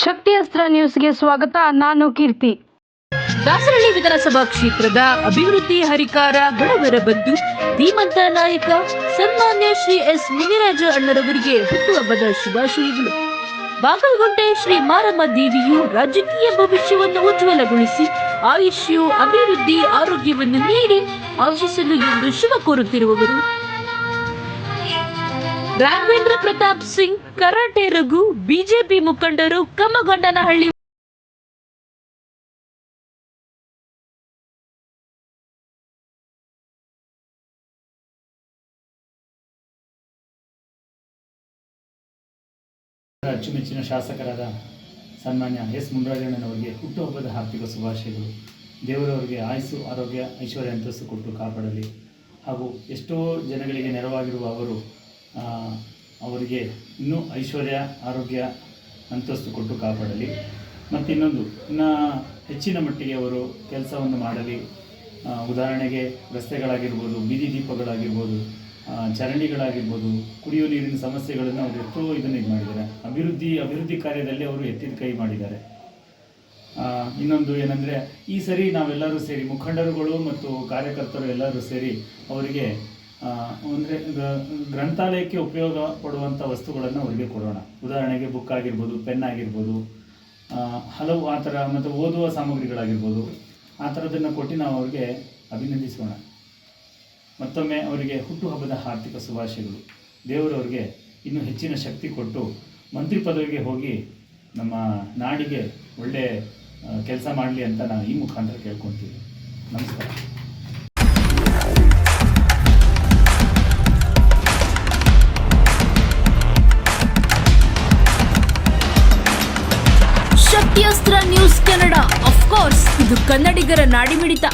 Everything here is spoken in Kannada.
ಶಕ್ತಿ ಅಸ್ತ್ರ ನ್ಯೂಸ್ಗೆ ಸ್ವಾಗತ, ನಾನು ಕೀರ್ತಿ. ದಾಸರಳ್ಳಿ ವಿಧಾನಸಭಾ ಕ್ಷೇತ್ರದ ಅಭಿವೃದ್ಧಿ ಹರಿಕಾರ ಬಡವರ ಬಂಧು, ಧೀಮಂತ ನಾಯಕ, ಸನ್ಮಾನ್ಯ ಶ್ರೀ ಎಸ್ ಮುನಿರಾಜ ಅಣ್ಣರವರಿಗೆ ಹುಟ್ಟುಹಬ್ಬದ ಶುಭಾಶಯಗಳು. ಬಾಗಲಗುಂಟೆ ಶ್ರೀ ಮಾರಮ್ಮ ದೇವಿಯು ರಾಜಕೀಯ ಭವಿಷ್ಯವನ್ನು ಉಜ್ವಲಗೊಳಿಸಿ, ಆಯುಷ್ಯು, ಅಭಿವೃದ್ಧಿ, ಆರೋಗ್ಯವನ್ನು ನೀಡಿ, ಆಶಿಸಲು ಎಂದು ಶುಭ ಕೋರುತ್ತಿರುವವರು. ರಾಘವೇಂದ್ರ ಪ್ರತಾಪ್ ಸಿಂಗ್, ಕರಾಟೆ ರಘು, ಬಿಜೆಪಿ ಮುಖಂಡರು ಕಮ್ಮಗೊಂಡನಹಳ್ಳಿ ಅಚ್ಚುಮೆಚ್ಚಿನ ಶಾಸಕರಾದ ಸನ್ಮಾನ್ಯ ಎಸ್ ಮುನರಾಜಣ್ಣನವರಿಗೆ ಹುಟ್ಟುಹಬ್ಬದ ಹಾರ್ದಿಕ ಶುಭಾಶಯಗಳು. ದೇವರವರಿಗೆ ಆಯಸ್ಸು, ಆರೋಗ್ಯ, ಐಶ್ವರ್ಯ ಅಂತಸ್ತು ಕೊಟ್ಟು ಕಾಪಾಡಲಿ. ಹಾಗೂ ಎಷ್ಟೋ ಜನಗಳಿಗೆ ನೆರವಾಗಿರುವ ಅವರು ಅವರಿಗೆ ಇನ್ನೂ ಐಶ್ವರ್ಯ, ಆರೋಗ್ಯ ಅಂತಸ್ತು ಕೊಟ್ಟು ಕಾಪಾಡಲಿ. ಮತ್ತು ಇನ್ನೊಂದು, ಇನ್ನು ಹೆಚ್ಚಿನ ಮಟ್ಟಿಗೆ ಅವರು ಕೆಲಸವನ್ನು ಮಾಡಲಿ. ಉದಾಹರಣೆಗೆ ರಸ್ತೆಗಳಾಗಿರ್ಬೋದು, ಬೀದಿ ದೀಪಗಳಾಗಿರ್ಬೋದು ಚರಂಡಿಗಳಾಗಿರ್ಬೋದು ಕುಡಿಯುವ ನೀರಿನ ಸಮಸ್ಯೆಗಳನ್ನು ಅವರು ಎಷ್ಟೋ ಇದನ್ನು ಇದು ಮಾಡಿದ್ದಾರೆ. ಅಭಿವೃದ್ಧಿ ಅಭಿವೃದ್ಧಿ ಕಾರ್ಯದಲ್ಲಿ ಅವರು ಎತ್ತಿದ ಕೈ ಮಾಡಿದ್ದಾರೆ. ಇನ್ನೊಂದು ಏನಂದರೆ, ಈ ಸರಿ ನಾವೆಲ್ಲರೂ ಸೇರಿ ಮುಖಂಡರುಗಳು ಮತ್ತು ಕಾರ್ಯಕರ್ತರು ಎಲ್ಲರೂ ಸೇರಿ ಅವರಿಗೆ ಅಂದರೆ ಗ್ರಂಥಾಲಯಕ್ಕೆ ಉಪಯೋಗ ಪಡುವಂಥ ವಸ್ತುಗಳನ್ನು ಅವರಿಗೆ ಕೊಡೋಣ. ಉದಾಹರಣೆಗೆ ಬುಕ್ ಆಗಿರ್ಬೋದು ಪೆನ್ ಆಗಿರ್ಬೋದು ಹಲವು ಆ ಥರ ಮತ್ತು ಓದುವ ಸಾಮಗ್ರಿಗಳಾಗಿರ್ಬೋದು, ಆ ಥರದನ್ನು ಕೊಟ್ಟು ನಾವು ಅವ್ರಿಗೆ ಅಭಿನಂದಿಸೋಣ. ಮತ್ತೊಮ್ಮೆ ಅವರಿಗೆ ಹುಟ್ಟುಹಬ್ಬದ ಆರ್ಥಿಕ ಶುಭಾಶಯಗಳು. ದೇವರವ್ರಿಗೆ ಇನ್ನೂ ಹೆಚ್ಚಿನ ಶಕ್ತಿ ಕೊಟ್ಟು ಮಂತ್ರಿ ಪದವಿಗೆ ಹೋಗಿ ನಮ್ಮ ನಾಡಿಗೆ ಒಳ್ಳೆ ಕೆಲಸ ಮಾಡಲಿ ಅಂತ ನಾನು ಈ ಮುಖಾಂತರ ಕೇಳ್ಕೊತೀವಿ ನಮಸ್ಕಾರ. ಶಕ್ತಿಯಸ್ತ್ರ ನ್ಯೂಸ್ ಕನ್ನಡ ಅಫ್ಕೋರ್ಸ್ ಇದು ಕನ್ನಡಿಗರ ನಾಡಿಮಿಡಿತ.